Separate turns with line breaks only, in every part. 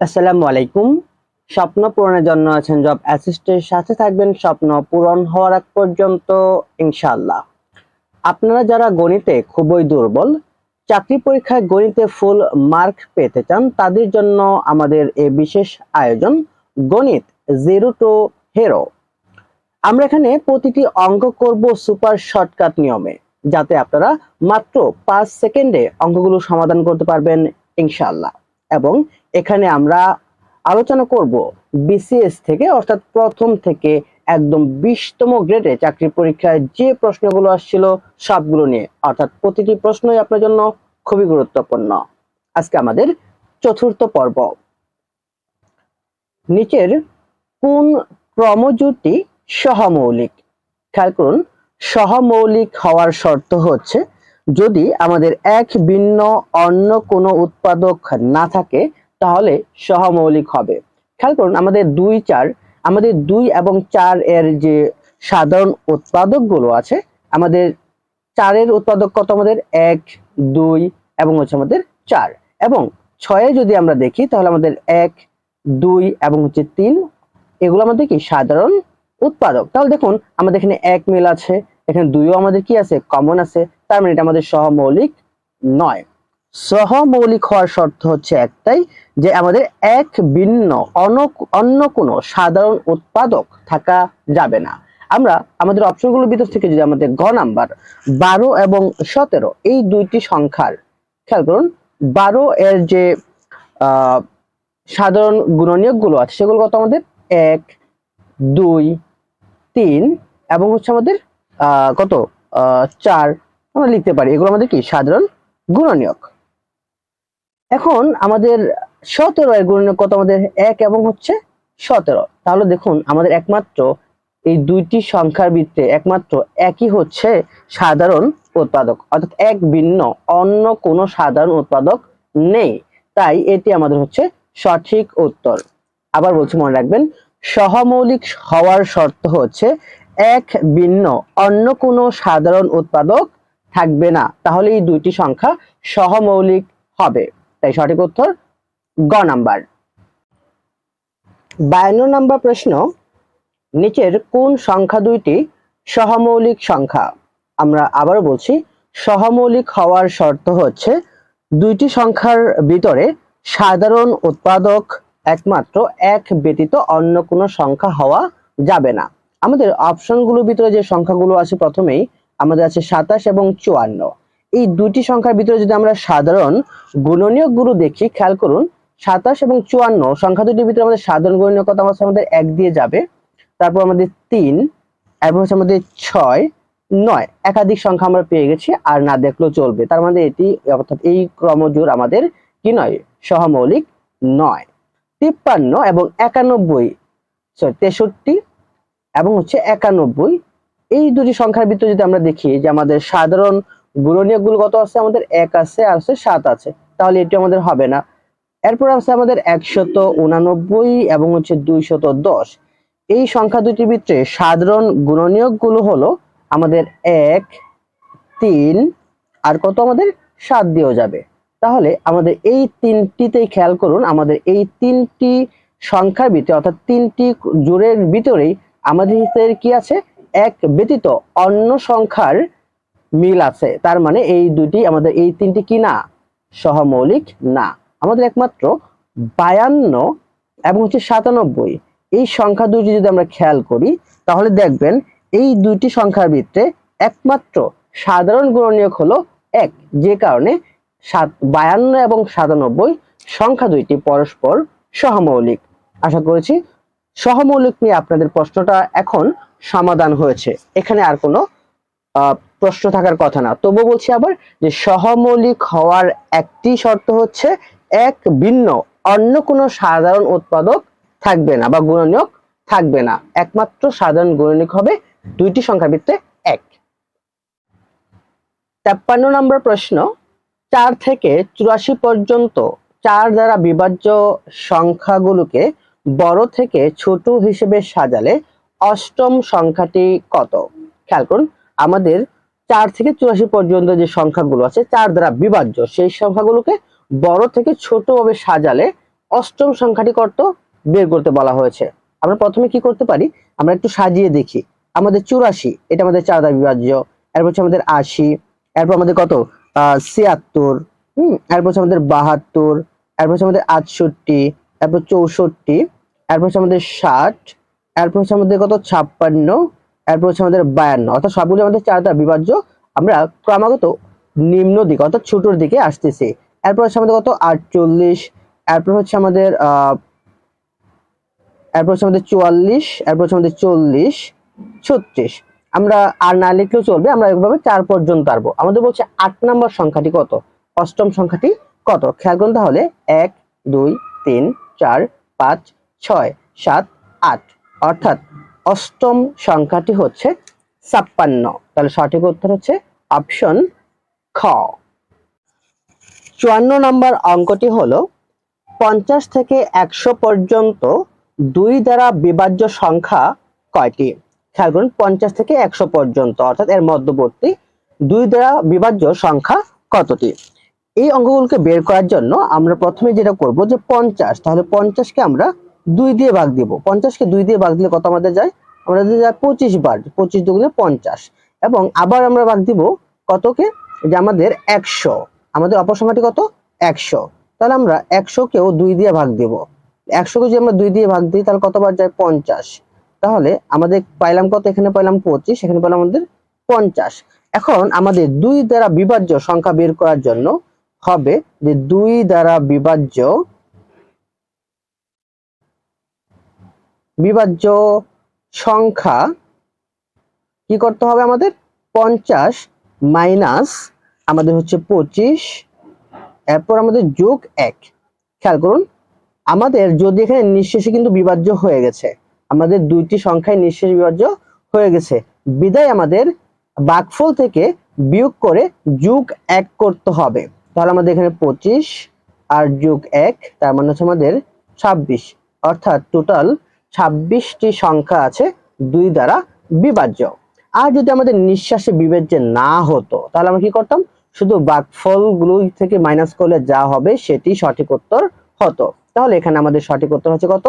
আসসালামু আলাইকুম। স্বপ্ন পূরণের জন্য আছেন জব অ্যাসিস্টের সাথে থাকবেন স্বপ্ন পূরণ হওয়ার আগ পর্যন্ত, ইনশাআল্লাহ। আপনারা যারা গণিতে খুবই দুর্বল, চাকরি পরীক্ষায় গণিতে ফুল মার্ক পেতে চান, তাদের জন্য আমাদের এই বিশেষ আয়োজন গণিত জিরো টু হেরো আমরা এখানে প্রতিটি অঙ্ক করব সুপার শর্টকাট নিয়মে, যাতে আপনারা মাত্র পাঁচ সেকেন্ডে অঙ্কগুলো সমাধান করতে পারবেন, ইনশাআল্লাহ। এবং এখানে আমরা আলোচনা করব বিসিএস থেকে, অর্থাৎ প্রথম থেকে একদম বিশতম গ্রেডে চাকরি পরীক্ষায় যে প্রশ্নগুলো আসছিল সবগুলো নিয়ে। অর্থাৎ প্রতিটি প্রশ্নই আপনার জন্য খুবই গুরুত্বপূর্ণ। আজকে আমাদের চতুর্থ পর্ব। নিচের কোন ক্রমজোটটি সহমৌলিক? খেয়াল করুন, সহমৌলিক হওয়ার শর্ত হচ্ছে যদি আমাদের এক ভিন্ন অন্য কোনো উৎপাদক না থাকে, তাহলে সহমৌলিক হবে। খেয়াল করুন, আমাদের দুই চার, আমাদের দুই এবং চার এর যে সাধারণ উৎপাদকগুলো আছে, আমাদের চারের উৎপাদক কত আমাদের? এক, দুই এবং হচ্ছে আমাদের চার। এবং ছয়ে যদি আমরা দেখি, তাহলে আমাদের এক, দুই এবং হচ্ছে তিন, এগুলো আমাদের কি? সাধারণ উৎপাদক। তাহলে দেখুন, আমাদের এখানে এক মিল আছে, এখানে দুইও আমাদের কি আছে? কমন আছে। তার মানে এটা আমাদের সহমৌলিক নয়। সহমৌলিক হওয়ার শর্ত হচ্ছে একটাই যে আমাদের এক ভিন্ন অন্য কোনো সাধারণ উৎপাদক থাকা যাবে না। আমরা আমাদের অপশনগুলোর ভিতর থেকে যদি আমাদের গ নাম্বার বারো এবং সতেরো এই দুইটি সংখ্যার খেয়াল করুন, বারো এর যে সাধারণ গুণনীয়কগুলো আছে সেগুলো কত আমাদের? এক, দুই, তিন এবং হচ্ছে আমাদের কত? চার আমরা লিখতে পারি, এগুলো আমাদের কি? সাধারণ গুণনীয়ক। এখন আমাদের সতেরো এর গুণনীয়ক কত আমাদের? এক এবং হচ্ছে সতেরো। তাহলে দেখুন, আমাদের একমাত্র এই দুইটি সংখ্যার ভিত্তিতে একমাত্র একই হচ্ছে সাধারণ উৎপাদক। অর্থাৎ এক ভিন্ন, অন্য কোনো সাধারণ উৎপাদক নেই। তাই এটি আমাদের হচ্ছে সঠিক উত্তর। আবার বলছি, মনে রাখবেন, সহমৌলিক হওয়ার শর্ত হচ্ছে এক ভিন্ন, অন্য কোনো সাধারণ উৎপাদক থাকবে না তাহলে এই দুইটি সংখ্যা সহমৌলিক হবে। তাই সঠিক উত্তর গ নাম্বার। বায়ান্ন নাম্বার প্রশ্ন, নিচের কোন সংখ্যা দুইটি সহমৌলিক সংখ্যা? আমরা আবার বলছি, সহমৌলিক হওয়ার শর্ত হচ্ছে দুইটি সংখ্যার ভিতরে সাধারণ উৎপাদক একমাত্র এক ব্যতীত অন্য কোনো সংখ্যা হওয়া যাবে না। আমাদের অপশনগুলোর ভিতরে যে সংখ্যাগুলো আছে প্রথমেই আমাদের আছে সাতাশ এবং চুয়ান্ন। এই দুইটি সংখ্যার ভিতরে যদি আমরা সাধারণ গুণনীয় গুরু দেখি, খেয়াল করুন, সাতাশ এবং চুয়ান্ন, সংখ্যা দুটির ভিতরে আমাদের সাধারণ গুণনীয়ক কত আছে? আমাদের এক দিয়ে যাবে। তারপর আমাদের তিন এবং হচ্ছে আমাদের ছয়, নয়। একাধিক সংখ্যা আমরা পেয়ে গেছি, আর না দেখলেও চলবে। তার মানে এটি অর্থাৎ এই ক্রমজোর আমাদের কি নয়, সহমৌলিক নয়। তিপ্পান্ন এবং একানব্বই সরি তেষট্টি এবং হচ্ছে একানব্বই এই দুটি সংখ্যার ভিতরে যদি আমরা দেখি যে আমাদের সাধারণ গুণনীয়কগুলো কত আছে, আমাদের এক আছে আর আছে সাত আছে, তাহলে এটি আমাদের হবে না। এরপর আছে আমাদের একশত উনানব্বই এবং হচ্ছে দুইশত দশ। এই সংখ্যা দুটির ভিতরে সাধারণ গুণনীয়কগুলো হলো আমাদের এক, তিন আর কত আমাদের সাত দিয়েও যাবে। তাহলে আমাদের এই তিনটিতেই খেয়াল করুন, আমাদের এই তিনটি সংখ্যার ভিতরে অর্থাৎ তিনটি জোরের ভিতরেই আমাদের কি আছে? এক ব্যতীত অন্য সংখ্যার মিল আছে। তার মানে এই দুটি আমাদের, এই তিনটি কি না? সহমৌলিক না। আমাদের একমাত্র বায়ান্ন এবং হচ্ছে সাতানব্বই। এই সংখ্যা দুটি যদি আমরা খেয়াল করি, তাহলে দেখবেন এই দুইটি সংখ্যার ভিত্তে একমাত্র সাধারণ গুণনীয়ক হলো এক, যে কারণে সাত, বায়ান্ন এবং সাতানব্বই সংখ্যা দুইটি পরস্পর সহমৌলিক। আশা করেছি সহমৌলিক নিয়ে আপনাদের প্রশ্নটা এখন সমাধান হয়েছে। এখানে আর কোনো প্রশ্ন থাকার কথা না। তবু বলছি আবার যে সহমৌলিক হওয়ার একটি শর্ত হচ্ছে এক ভিন্ন, অন্য কোনো সাধারণ উৎপাদক থাকবে না বা গুণনীয়ক থাকবে না। একমাত্র সাধারণ গুণনীয়ক হবে দুইটি সংখ্যার ভিত্তিতে এক। তেপ্পান্ন নম্বর প্রশ্ন, চার থেকে চুরাশি পর্যন্ত চার দ্বারা বিভাজ্য সংখ্যাগুলোকে বড় থেকে ছোট হিসেবে সাজালে অষ্টম সংখ্যাটি কত? খেয়াল করুন, আমাদের চার থেকে চুরাশি পর্যন্ত যে সংখ্যাগুলো আছে, চার দ্বারা বিভাজ্য, সেই সংখ্যাগুলোকে বড় থেকে ছোট ভাবে সাজালে অষ্টম সংখ্যাটি কত? বের করতে বলা হয়েছে। আমরা প্রথমে কি করতে পারি? আমরা একটু সাজিয়ে দেখি। আমাদের চুরাশি, এটা আমাদের চার দ্বারা বিভাজ্য, এরপর হচ্ছে আমাদের আশি, এরপর আমাদের কত? ছিয়াত্তর, হম, এরপর হচ্ছে আমাদের বাহাত্তর, এরপর হচ্ছে আমাদের আটষট্টি, এরপর চৌষট্টি, এরপর হচ্ছে আমাদের ষাট এরপর হচ্ছে আমাদের কত? ছাপ্পান্ন। এরপর হচ্ছে আমাদের বায়ান্ন। অর্থাৎ সবগুলো আমাদের চার দ্বারা বিভাজ্য। আমরা ক্রমাগত নিম্ন দিকে, অর্থাৎ ছোটোর দিকে আসতেছি। এরপর হচ্ছে আমাদের কত? আটচল্লিশ। এরপর হচ্ছে আমাদের এরপর হচ্ছে আমাদের চুয়াল্লিশ। এরপর হচ্ছে আমাদের চল্লিশ। ছত্রিশ। আমরা আর না লিখলেও চলবে, আমরা এভাবে চার পর্যন্ত পারব আমাদের বলছে আট নম্বর সংখ্যাটি কত? অষ্টম সংখ্যাটি কত? খেয়াল করুন তাহলে। এক, দুই, তিন, চার, পাঁচ, ছয়, সাত, আট। অর্থাৎ অষ্টম সংখ্যাটি হচ্ছে ছাপ্পান্ন। তাহলে সঠিক উত্তর হচ্ছে অপশন খ। চুয়ান্ন নম্বর অঙ্কটি হলো পঞ্চাশ থেকে একশো পর্যন্ত দুই দ্বারা বিভাজ্য সংখ্যা কয়টি? খেয়াল করুন, পঞ্চাশ থেকে একশো পর্যন্ত, অর্থাৎ এর মধ্যবর্তী দুই দ্বারা বিভাজ্য সংখ্যা কতটি? এই অঙ্কগুলোকে বের করার জন্য আমরা প্রথমে যেটা করব যে পঞ্চাশ, তাহলে পঞ্চাশকে আমরা দুই দিয়ে ভাগ দিব। পঞ্চাশকে দুই দিয়ে ভাগ দিলে কত আমাদের যায়? আমাদের যায় পঁচিশ বার, পঁচিশ দুগুণে পঞ্চাশ। এবং আবার আমরা ভাগ দিব কতকে? যে আমাদের একশো। আমাদের অপসংখ্যাটি কত? একশো। তাহলে আমরা একশোকেও দুই দিয়ে ভাগ দিব। একশোকে যদি আমরা দুই দিয়ে ভাগ দিই, তাহলে কতবার যায়? পঞ্চাশ। তাহলে আমাদের পাইলাম কত? এখানে পাইলাম পঁচিশ, এখানে পাইলাম আমাদের পঞ্চাশ। এখন আমাদের দুই দ্বারা বিভাজ্য সংখ্যা বের করার জন্য হবে যে দুই দ্বারা বিভাজ্য বিভাজ্য সংখ্যা কি করতে হবে আমাদের? পঞ্চাশ মাইনাস আমাদের হচ্ছে পঁচিশ। এরপর আমাদের যোগ এক। খেয়াল করুন, আমাদের যদি এখানে নিঃশেষে কিন্তু বিভাজ্য হয়ে গেছে, আমাদের দুইটি সংখ্যায় নিঃশেষ বিভাজ্য হয়ে গেছে, বিদায় আমাদের বাকফল থেকে বিয়োগ করে যোগ এক করতে হবে। তাহলে আমাদের এখানে পঁচিশ আর যোগ এক, তার মানে হচ্ছে আমাদের ছাব্বিশ। অর্থাৎ টোটাল ছাব্বিশটি সংখ্যা আছে, দুই দ্বারা বিভাজ্য। আর যদি আমাদের নিঃশ্বাসে বিভাজ্য না হতো, তাহলে আমরা কি করতাম? শুধু বাকফলগুলো থেকে মাইনাস করলে যা হবে সেটি সঠিক উত্তর হতো। তাহলে এখানে আমাদের সঠিক উত্তর হচ্ছে কত?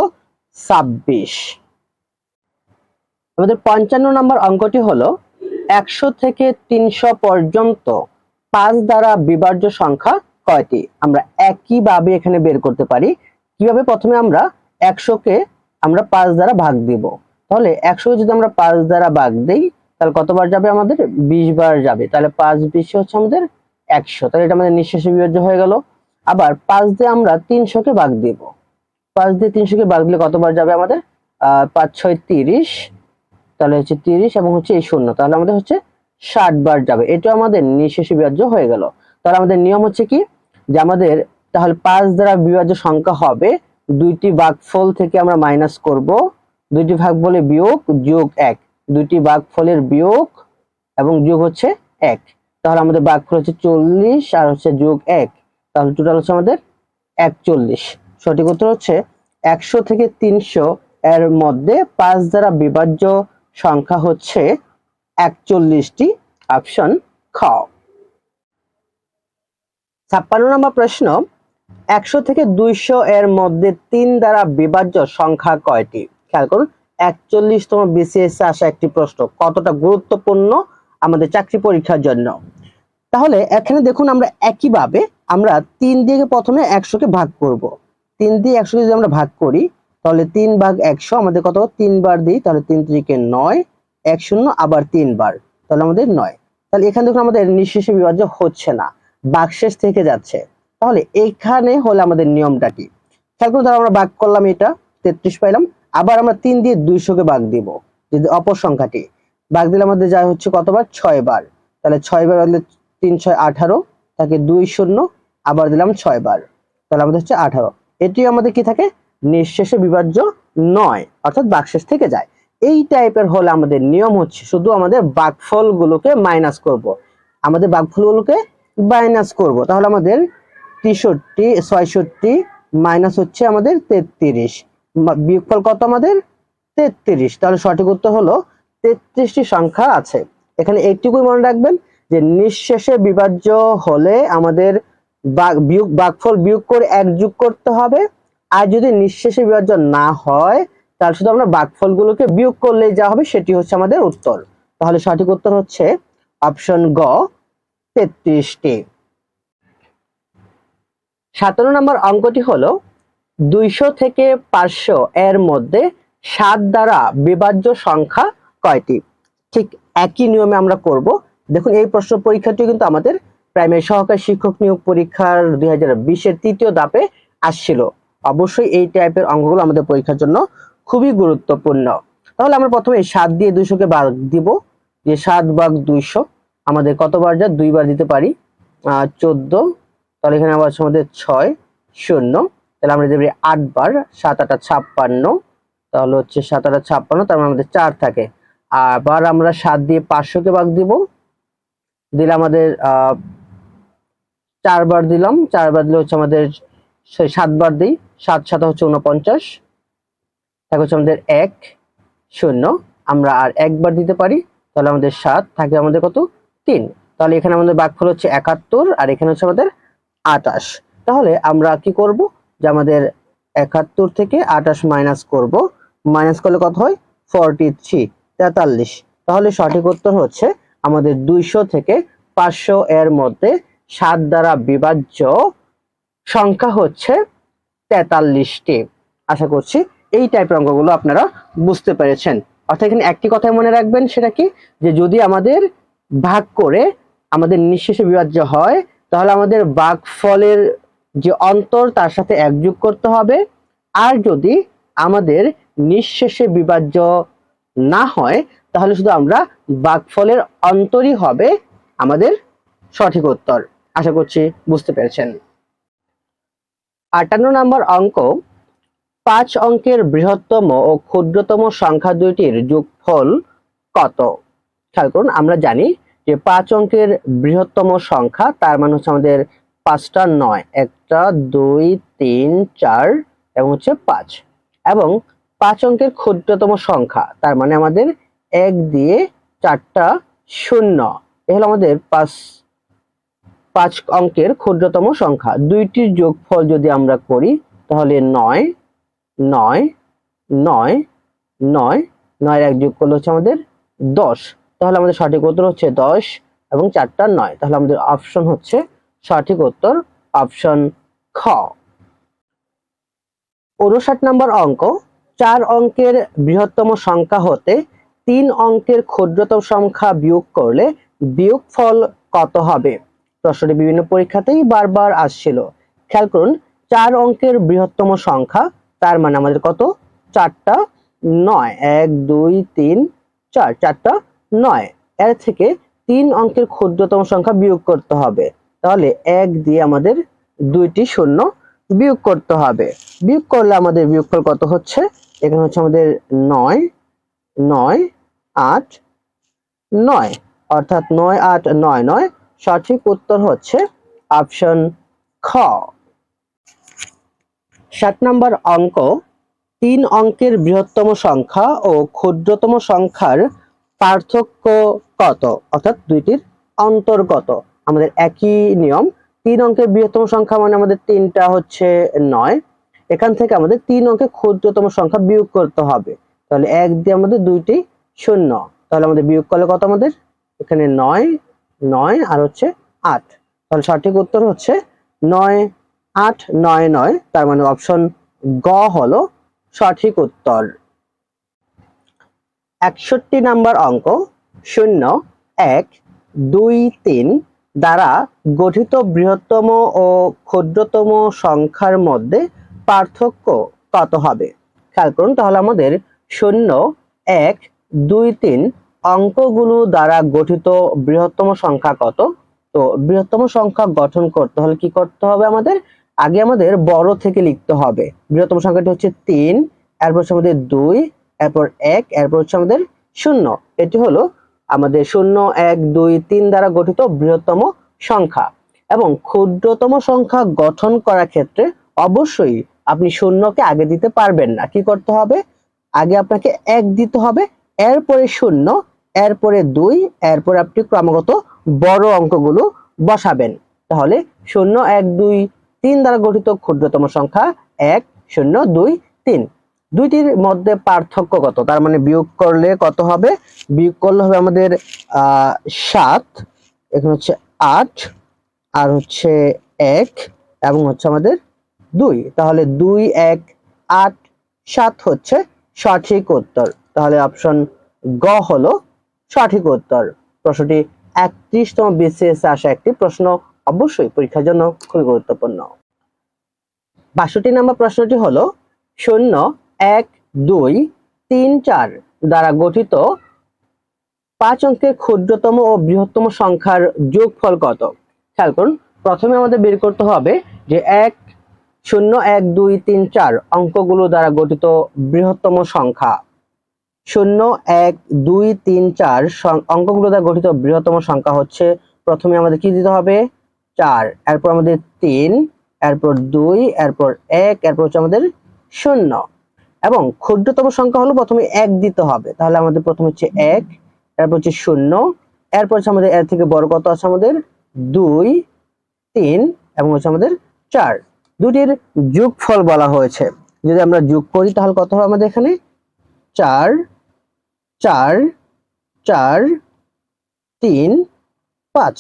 ছাব্বিশ। আমাদের পঞ্চান্ন নম্বর অঙ্কটি হলো, একশো থেকে তিনশো পর্যন্ত পাঁচ দ্বারা বিভাজ্য সংখ্যা কয়টি? আমরা একইভাবে এখানে বের করতে পারি। কীভাবে? প্রথমে আমরা একশোকে আমরা পাঁচ দ্বারা ভাগ দিব। তাহলে একশো যদি আমরা পাঁচ দ্বারা ভাগ দিই, তাহলে কতবার যাবে আমাদের? বিশ বার যাবে। তাহলে পাঁচ বিশ হচ্ছে আমাদের একশো। তাহলে এটা আমাদের নিঃশেষে বিভাজ্য হয়ে গেল। আবার পাঁচ দিয়ে আমরা তিনশোকে ভাগ দিব। পাঁচ দিয়ে তিনশোকে ভাগ দিলে কতবার যাবে আমাদের? পাঁচ, ছয়, তিরিশ। তাহলে হচ্ছে তিরিশ এবং হচ্ছে এই শূন্য। তাহলে আমাদের হচ্ছে ষাট বার যাবে। এটা আমাদের নিঃশেষে বিভাজ্য হয়ে গেল। তাহলে আমাদের নিয়ম হচ্ছে কি? যে আমাদের তাহলে পাঁচ দ্বারা বিভাজ্য সংখ্যা হবে। দুইটি ভাগফল থেকে আমরা মাইনাস করব। দুইটি ভাগফলে বিয়োগ, যোগ এক। দুইটি ভাগফলের বিয়োগ এবং যোগ হচ্ছে এক। তাহলে আমাদের ভাগফল হচ্ছে চল্লিশ আর হচ্ছে যোগ এক। তাহলে টোটাল হচ্ছে আমাদের একচল্লিশ। সঠিক উত্তর হচ্ছে একশো থেকে তিনশো এর মধ্যে পাঁচ দ্বারা বিভাজ্য সংখ্যা হচ্ছে একচল্লিশটি অপশন খ। ছাপ্পান্ন নম্বর প্রশ্ন একশো থেকে দুইশো এর মধ্যে তিন দ্বারা বিভাজ্য সংখ্যা কয়টি? খেয়াল করুন, একচল্লিশতম বিসিএস আসা একটি প্রশ্ন, কতটা গুরুত্বপূর্ণ আমাদের চাকরি পরীক্ষার জন্য? তাহলে এখানে দেখুন আমরা একইভাবে আমরা তিন দিয়ে প্রথমে একশোকে ভাগ করব। তিন দিয়ে একশোকে যদি আমরা ভাগ করি, তাহলে তিন ভাগ একশো আমাদের কত তিনবার দিই, তাহলে তিন ত্রিকে নয়, এক শূন্য, আবার তিনবার তাহলে আমাদের নয়। তাহলে এখানে দেখুন আমাদের নিঃশেষে বিভাজ্য হচ্ছে না বাকশেষ থেকে যাচ্ছে। তাহলে এইখানে হলো আমাদের নিয়মটা কি? খেয়াল করুন আমরা ভাগ করলাম এটা, তেত্রিশ পাইলাম। আবার আমরা তিন দিয়ে দুইশোকে ভাগ দিব, যদি অপর সংখ্যাটি ভাগ দিলে আমাদের যা হচ্ছে কতবার? ছয় বার। তাহলে ছয় বার হলে তিন ছয় আঠারো, তাকে দুই শূন্য, আবার দিলাম ছয় বার। তাহলে আমাদের হচ্ছে আঠারো। এটি আমাদের কি থাকে? নিঃশেষে বিভাজ্য নয়, অর্থাৎ বাকশেষ থেকে যায়। এই টাইপের হলে আমাদের নিয়ম হচ্ছে শুধু আমাদের বাকফল গুলোকে মাইনাস করব। আমাদের বাকফল গুলোকে মাইনাস করব। তাহলে আমাদের তেষট্টি, ছয়ষট্টি, মাইনাস হচ্ছে আমাদের তেত্রিশ। বিয়োগফল কত আমাদের? তেত্রিশ। তাহলে সঠিক উত্তর হলো তেত্রিশটি সংখ্যা আছে। এখানে এইটুকুই মনে রাখবেন যে নিঃশেষে বিভাজ্য হলে আমাদের বিয়োগ বাকফল বিয়োগ করে এক যোগ করতে হবে। আর যদি নিঃশেষে বিভাজ্য না হয়, তাহলে শুধু আমরা বাঘফলগুলোকে বিয়োগ করলেই যা হবে সেটি হচ্ছে আমাদের উত্তর। তাহলে সঠিক উত্তর হচ্ছে অপশন গ, তেত্রিশটি। সতেরো নম্বর অঙ্কটি হলো দুইশো থেকে পাঁচশো এর মধ্যে সাত দ্বারা বিভাজ্য সংখ্যা কয়টি? ঠিক একই নিয়মে আমরা করব। দেখুন, এই প্রশ্ন পরীক্ষাটি কিন্তু আমাদের প্রাইমারি সহকারী শিক্ষক নিয়োগ পরীক্ষার দুই হাজার বিশের তৃতীয় ধাপে আসছিল। অবশ্যই এই টাইপের অঙ্কগুলো আমাদের পরীক্ষার জন্য খুবই গুরুত্বপূর্ণ। তাহলে আমরা প্রথমে সাত দিয়ে দুইশোকে ভাগ দিব। যে সাত ভাগ দুইশো, আমাদের কতবার যা দুইবার দিতে পারি। চোদ্দ তাহলে এখানে আবার আছে আমাদের ছয়, শূন্য। তাহলে আমরা দেবো আট বার সাত, আটা ছাপ্পান্ন, তাহলে হচ্ছে সাত, আটা ছাপ্পান্ন, তার মানে আমাদের চার থাকে। আবার আমরা সাত দিয়ে পাঁচশোকে ভাগ দিব। দিলে আমাদের চারবার দিলাম চারবার দিলে হচ্ছে আমাদের সাতবার দিই। সাত সাত হচ্ছে উনপঞ্চাশ থাকে হচ্ছে আমাদের এক, শূন্য। আমরা আর একবার দিতে পারি, তাহলে আমাদের সাত, থাকে আমাদের কত? তিন। তাহলে এখানে আমাদের বাঘফল হচ্ছে একাত্তর, আর এখানে হচ্ছে আমাদের আটাশ। তাহলে আমরা কি করব? যে আমাদের একাত্তর থেকে আটাশ মাইনাস করব। মাইনাস করলে কত হয়? ফর্টি থ্রি তেতাল্লিশ। তাহলে সঠিক উত্তর হচ্ছে আমাদের দুইশো থেকে পাঁচশো এর মধ্যে সাত দ্বারা বিভাজ্য সংখ্যা হচ্ছে তেতাল্লিশটি। আশা করছি এই টাইপের অঙ্কগুলো আপনারা বুঝতে পেরেছেন। অর্থাৎ এখানে একটি কথাই মনে রাখবেন সেটা কি? যে যদি আমাদের ভাগ করে আমাদের নিঃশেষে বিভাজ্য হয় তাহলে আমাদের ভাগ ফলের যে অন্তর, তার সাথে এক যোগ করতে হবে। আর যদি আমাদের নিঃশেষে বিভাজ্য না হয়, তাহলে শুধু আমরা ভাগফলের অন্তরই হবে আমাদের সঠিক উত্তর। আশা করছি বুঝতে পেরেছেন। আটান্ন নম্বর অঙ্ক, পাঁচ অঙ্কের বৃহত্তম ও ক্ষুদ্রতম সংখ্যা দুইটির যোগফল কত? খেয়াল করুন, আমরা জানি যে পাঁচ অঙ্কের বৃহত্তম সংখ্যা, তার মানে হচ্ছে আমাদের পাঁচটা নয়, একটা, দুই, তিন, চার এবং হচ্ছে পাঁচ। এবং পাঁচ অঙ্কের ক্ষুদ্রতম সংখ্যা, তার মানে আমাদের এক দিয়ে চারটা শূন্য। এ হলো আমাদের পাঁচ পাঁচ অঙ্কের ক্ষুদ্রতম সংখ্যা। দুইটির যোগফল যদি আমরা করি, তাহলে নয় নয় নয় নয়, নয়ের এক যোগ করলে হচ্ছে আমাদের দশ। তাহলে আমাদের সঠিক উত্তর হচ্ছে দশ এবং চারটা নয়। তাহলে আমাদের অপশন হচ্ছে সঠিক উত্তর অপশন খ। উনষাট নম্বর অঙ্ক, চার অঙ্কের বৃহত্তম সংখ্যা হতে তিন অঙ্কের ক্ষুদ্রতম সংখ্যা বিয়োগ করলে বিয়োগফল কত হবে? প্রশ্নটি বিভিন্ন পরীক্ষাতেই বারবার আসছিল। খেয়াল করুন, চার অঙ্কের বৃহত্তম সংখ্যা, তার মানে আমাদের কত? চারটা নয়। এক, দুই, তিন, চার। চারটা নয়, এর থেকে তিন অঙ্কের ক্ষুদ্রতম সংখ্যা বিয়োগ করতে হবে। তাহলে এক দিয়ে আমাদের দুইটি শূন্য বিয়োগ করতে হবে। বিয়োগ করলে আমাদের বিয়োগফল কত হচ্ছে? এখানে হচ্ছে আমাদের নয় নয়, আট, নয়। অর্থাৎ নয়, আট, নয় নয়, সঠিক উত্তর হচ্ছে অপশন খ। সাত নম্বর অঙ্ক, তিন অঙ্কের বৃহত্তম সংখ্যা ও ক্ষুদ্রতম সংখ্যার পার্থক্য কত? অর্থাৎ দুইটির অন্তর্গত। আমাদের একই নিয়ম। তিন অঙ্কের বৃহত্তম সংখ্যা মানে আমাদের তিনটা হচ্ছে নয়। এখান থেকে আমাদের তিন অঙ্কের ক্ষুদ্রতম সংখ্যা বিয়োগ করতে হবে। তাহলে এক দিয়ে আমাদের দুইটি শূন্য। তাহলে আমাদের বিয়োগ করলে কত আমাদের? এখানে নয় নয় আর হচ্ছে আট। তাহলে সঠিক উত্তর হচ্ছে নয়, আট, নয় নয়। তার মানে অপশন গ হলো সঠিক উত্তর। একষট্টি নাম্বার অঙ্ক শূন্য, এক, দুই, তিন দ্বারা গঠিত বৃহত্তম ও ক্ষুদ্রতম সংখ্যার মধ্যে পার্থক্য কত হবে? খেয়াল করুন, তাহলে আমাদের শূন্য, এক, দুই, তিন অঙ্কগুলো দ্বারা গঠিত বৃহত্তম সংখ্যা কত? তো বৃহত্তম সংখ্যা গঠন করতে হলে কি করতে হবে আমাদের? আগে আমাদের বড় থেকে লিখতে হবে। বৃহত্তম সংখ্যাটি হচ্ছে তিন, এরপর আমাদের দুই এরপর এক, এরপর হচ্ছে আমাদের শূন্য। এটি হলো আমাদের শূন্য, এক, দুই, তিন দ্বারা গঠিত বৃহত্তম সংখ্যা। এবং ক্ষুদ্রতম সংখ্যা গঠন করার ক্ষেত্রে অবশ্যই আপনি শূন্যকে আগে দিতে পারবেন না। কি করতে হবে? আগে আপনাকে এক দিতে হবে, এরপরে শূন্য, এরপরে দুই, এরপরে আপনি ক্রমাগত বড় অঙ্কগুলো বসাবেন। তাহলে শূন্য, এক, দুই, তিন দ্বারা গঠিত ক্ষুদ্রতম সংখ্যা এক, শূন্য, দুই, তিন। দুইটির মধ্যে পার্থক্য কত? তার মানে বিয়োগ করলে কত হবে? বিয়োগ করলে হবে আমাদের সাত, এখানে হচ্ছে আট, আর হচ্ছে এক, এবং হচ্ছে আমাদের দুই। তাহলে দুই, এক, আট, সাত হচ্ছে সঠিক উত্তর। তাহলে অপশন গ হলো সঠিক উত্তর। প্রশ্নটি একত্রিশতম বিসিএস আসা একটি প্রশ্ন। অবশ্যই পরীক্ষার জন্য খুবই গুরুত্বপূর্ণ। বাষট্টি নম্বর প্রশ্নটি হলো, শূন্য এক, দুই, তিন, চার দ্বারা গঠিত পাঁচ অঙ্কের ক্ষুদ্রতম ও বৃহত্তম সংখ্যার যোগফল কত? খেয়াল করুন, প্রথমে আমাদের বের করতে হবে যে এক, শূন্য, এক, দুই, তিন, চার অঙ্কগুলো দ্বারা গঠিত বৃহত্তম সংখ্যা। শূন্য, এক, দুই, তিন, চার অঙ্কগুলো দ্বারা গঠিত বৃহত্তম সংখ্যা হচ্ছে প্রথমে আমাদের কি দিতে হবে? চার, এরপর আমাদের তিন, এরপর দুই, এরপর এক, এরপর হচ্ছে আমাদের শূন্য। এবং ক্ষুদ্রতম সংখ্যা হলো প্রথমে এক দিতে হবে। তাহলে আমাদের প্রথম হচ্ছে এক, এরপর হচ্ছে শূন্য, এরপর হচ্ছে আমাদের এর থেকে বড় কত আছে আমাদের? দুই, তিন এবং হচ্ছে আমাদের চার। দুটির যোগফল বলা হয়েছে। যদি আমরা যোগ করি তাহলে কত হবে আমাদের এখানে? চার চার চার, তিন, পাঁচ।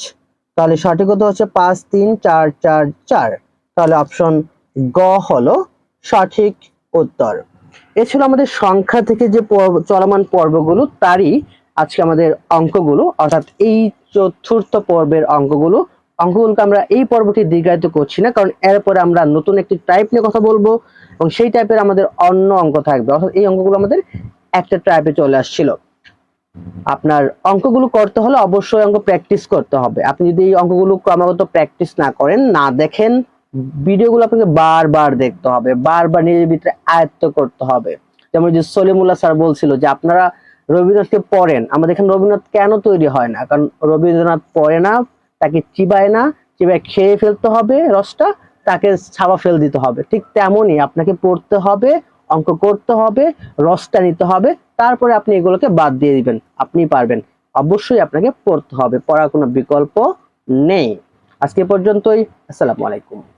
তাহলে সঠিক উত্তর হচ্ছে পাঁচ, তিন, চার চার চার। তাহলে অপশন গ হলো সঠিক উত্তর। এ ছিল আমাদের সংখ্যা থেকে যে চলমান পর্বগুলো, তারই আজকে আমাদের অঙ্কগুলো, অর্থাৎ এই চতুর্থ পর্বের অঙ্কগুলো, অঙ্কগুলোকে আমরা এই পর্বটি দীর্ঘায়িত করছি না, কারণ এরপরে আমরা নতুন একটি টাইপ নিয়ে কথা বলব, এবং সেই টাইপের আমাদের অন্য অঙ্ক থাকবে, অর্থাৎ এই অঙ্কগুলো আমাদের একটা টাইপে চলে আসছিল। আপনার অঙ্কগুলো করতে হলে অবশ্যই অঙ্ক প্র্যাকটিস করতে হবে। আপনি যদি এই অঙ্কগুলো ক্রমাগত প্র্যাকটিস না করেন, না দেখেন ভিডিওগুলো আপনাকে বারবার দেখতে হবে, বারবার নিজের ভিতরে আয়ত্ত করতে হবে। যেমন যে সলিমুল্লাহ স্যার বলছিল যে, আপনারা রবীন্দ্রনাথকে পড়েন। আমাদের এখানে রবীন্দ্রনাথ কেন তৈরি হয় না? কারণ রবীন্দ্রনাথ পড়ে না, তাকে চিবায় না, চিবায় খেয়ে ফেলতে হবে রসটা, তাকে ছাপা ফেল দিতে হবে। ঠিক তেমনই আপনাকে পড়তে হবে, অঙ্ক করতে হবে, রসটা নিতে হবে, তারপরে আপনি এগুলোকে বাদ দিয়ে দিবেন। আপনি পারবেন। অবশ্যই আপনাকে পড়তে হবে, পড়ার কোনো বিকল্প নেই। আজকে পর্যন্তই, আসসালামু আলাইকুম।